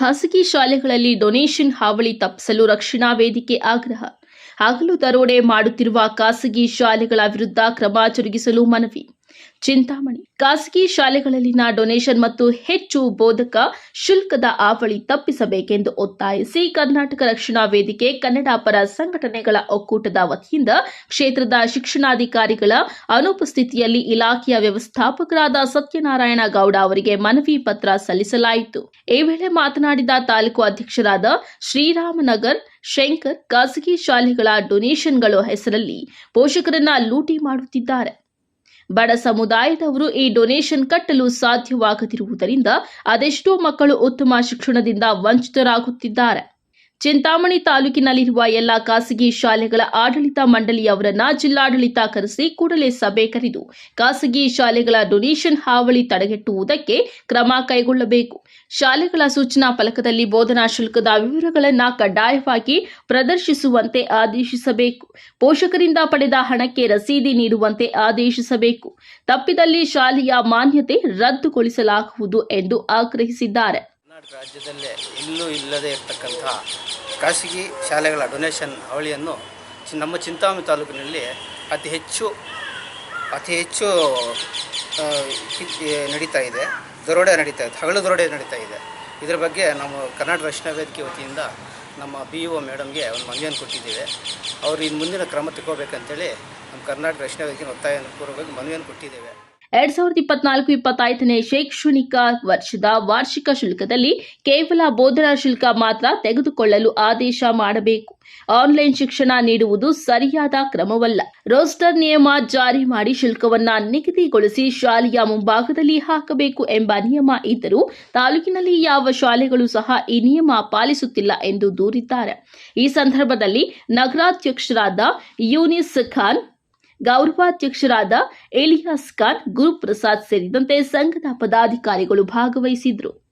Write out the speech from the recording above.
ಖಾಸಗಿ ಶಾಲೆಗಳಲ್ಲಿ ಡೊನೇಷನ್ ಹಾವಳಿ ತಪ್ಪಿಸಲು ರಕ್ಷಣಾ ವೇದಿಕೆ ಆಗ್ರಹ. ಹಗಲು ದರೋಡೆ ಮಾಡುತ್ತಿರುವ ಖಾಸಗಿ ಶಾಲೆಗಳ ವಿರುದ್ಧ ಕ್ರಮ ಜರುಗಿಸಲು ಮನವಿ. ಚಿಂತಾಮಣಿ. ಖಾಸಗಿ ಶಾಲೆಗಳಲ್ಲಿನ ಡೊನೇಷನ್ ಮತ್ತು ಹೆಚ್ಚು ಬೋಧಕ ಶುಲ್ಕದ ಆವಳಿ ತಪ್ಪಿಸಬೇಕೆಂದು ಒತ್ತಾಯಿಸಿ ಕರ್ನಾಟಕ ರಕ್ಷಣಾ ವೇದಿಕೆ ಕನ್ನಡ ಪರ ಸಂಘಟನೆಗಳ ಒಕ್ಕೂಟದ ವತಿಯಿಂದ ಕ್ಷೇತ್ರದ ಶಿಕ್ಷಣಾಧಿಕಾರಿಗಳ ಅನುಪಸ್ಥಿತಿಯಲ್ಲಿ ಇಲಾಖೆಯ ವ್ಯವಸ್ಥಾಪಕರಾದ ಸತ್ಯನಾರಾಯಣ ಗೌಡ ಅವರಿಗೆ ಮನವಿ ಪತ್ರ ಸಲ್ಲಿಸಲಾಯಿತು. ಈ ವೇಳೆ ಮಾತನಾಡಿದ ತಾಲೂಕು ಅಧ್ಯಕ್ಷರಾದ ಶ್ರೀರಾಮನಗರ್, ಶಂಕರ್ ಖಾಸಗಿ ಶಾಲೆಗಳ ಡೊನೇಷನ್ಗಳ ಹೆಸರಲ್ಲಿ ಪೋಷಕರನ್ನ ಲೂಟಿ ಮಾಡುತ್ತಿದ್ದಾರೆ. ಬಡ ಸಮುದಾಯದವರು ಈ ಡೊನೇಷನ್ ಕಟ್ಟಲು ಸಾಧ್ಯವಾಗದಿರುವುದರಿಂದ ಅದೆಷ್ಟೋ ಮಕ್ಕಳು ಉತ್ತಮ ಶಿಕ್ಷಣದಿಂದ ವಂಚಿತರಾಗುತ್ತಿದ್ದಾರೆ. ಚಿಂತಾಮಣಿ ತಾಲೂಕಿನಲ್ಲಿರುವ ಎಲ್ಲ ಖಾಸಗಿ ಶಾಲೆಗಳ ಆಡಳಿತ ಮಂಡಳಿಯವರನ್ನ ಜಿಲ್ಲಾಡಳಿತ ಕರೆಸಿ ಕೂಡಲೇ ಸಭೆ ಕರೆದು ಖಾಸಗಿ ಶಾಲೆಗಳ ಡೊನೇಷನ್ ಹಾವಳಿ ತಡೆಗಟ್ಟುವುದಕ್ಕೆ ಕ್ರಮ ಕೈಗೊಳ್ಳಬೇಕು. ಶಾಲೆಗಳ ಸೂಚನಾ ಫಲಕದಲ್ಲಿ ಬೋಧನಾ ಶುಲ್ಕದ ವಿವರಗಳನ್ನು ಕಡ್ಡಾಯವಾಗಿ ಪ್ರದರ್ಶಿಸುವಂತೆ ಆದೇಶಿಸಬೇಕು. ಪೋಷಕರಿಂದ ಪಡೆದ ಹಣಕ್ಕೆ ರಸೀದಿ ನೀಡುವಂತೆ ಆದೇಶಿಸಬೇಕು. ತಪ್ಪಿದಲ್ಲಿ ಶಾಲೆಯ ಮಾನ್ಯತೆ ರದ್ದುಗೊಳಿಸಲಾಗುವುದು ಎಂದು ಆಗ್ರಹಿಸಿದ್ದಾರೆ. ಕರ್ನಾಟಕ ರಾಜ್ಯದಲ್ಲೇ ಎಲ್ಲೂ ಇಲ್ಲದೆ ಇರತಕ್ಕಂತಹ ಖಾಸಗಿ ಶಾಲೆಗಳ ಡೊನೇಷನ್ ಅವಳಿಯನ್ನು ನಮ್ಮ ಚಿಂತಾಮಣಿ ತಾಲೂಕಿನಲ್ಲಿ ಅತಿ ಹೆಚ್ಚು ಅತಿ ಹೆಚ್ಚು ನಡೀತಾ ಇದೆ. ದರೋಡೆ ನಡೀತಾ ಇದೆ. ಹಗಲು ದರೋಡೆ ನಡೀತಾ ಇದೆ. ಇದರ ಬಗ್ಗೆ ನಾವು ಕರ್ನಾಟಕ ರಕ್ಷಣಾ ವೇದಿಕೆ ವತಿಯಿಂದ ನಮ್ಮ ಬಿ ಒ ಮೇಡಮ್ಗೆ ಒಂದು ಮನವಿಯನ್ನು ಕೊಟ್ಟಿದ್ದೇವೆ. ಅವರು ಇನ್ನು ಮುಂದಿನ ಕ್ರಮ ತಗೋಬೇಕಂತೇಳಿ ನಮ್ಮ ಕರ್ನಾಟಕ ರಕ್ಷಣಾ ವೇದಿಕೆ ಒತ್ತಾಯ ಪೂರ್ವವಾಗಿ ಮನವಿಯನ್ನು ಕೊಟ್ಟಿದ್ದೇವೆ. ಎರಡ್ ಸಾವಿರದ ಇಪ್ಪತ್ನಾಲ್ಕು, ಇಪ್ಪತ್ತೈದನೇ ಶೈಕ್ಷಣಿಕ ವರ್ಷದ ವಾರ್ಷಿಕ ಶುಲ್ಕದಲ್ಲಿ ಕೇವಲ ಬೋಧನಾ ಶುಲ್ಕ ಮಾತ್ರ ತೆಗೆದುಕೊಳ್ಳಲು ಆದೇಶ ಮಾಡಬೇಕು. ಆನ್ಲೈನ್ ಶಿಕ್ಷಣ ನೀಡುವುದು ಸರಿಯಾದ ಕ್ರಮವಲ್ಲ. ರೋಸ್ಟರ್ ನಿಯಮ ಜಾರಿ ಮಾಡಿ ಶುಲ್ಕವನ್ನ ನಿಗದಿಗೊಳಿಸಿ ಶಾಲೆಯ ಮುಂಭಾಗದಲ್ಲಿ ಹಾಕಬೇಕು ಎಂಬ ನಿಯಮ ಇದ್ದರೂ ತಾಲೂಕಿನಲ್ಲಿ ಯಾವ ಶಾಲೆಗಳು ಸಹ ಈ ನಿಯಮ ಪಾಲಿಸುತ್ತಿಲ್ಲ ಎಂದು ದೂರಿದ್ದಾರೆ. ಈ ಸಂದರ್ಭದಲ್ಲಿ ನಗರಾಧ್ಯಕ್ಷರಾದ ಯೂನಿಸ್ ಖಾನ್ ಗೌರವಾಧ್ಯಕ್ಷರಾದ ಎಲಿಯಾಸ್ ಖಾನ್ ಗುರುಪ್ರಸಾದ್ ಸೇರಿದಂತೆ ಸಂಘದ ಪದಾಧಿಕಾರಿಗಳು ಭಾಗವಹಿಸಿದ್ರು.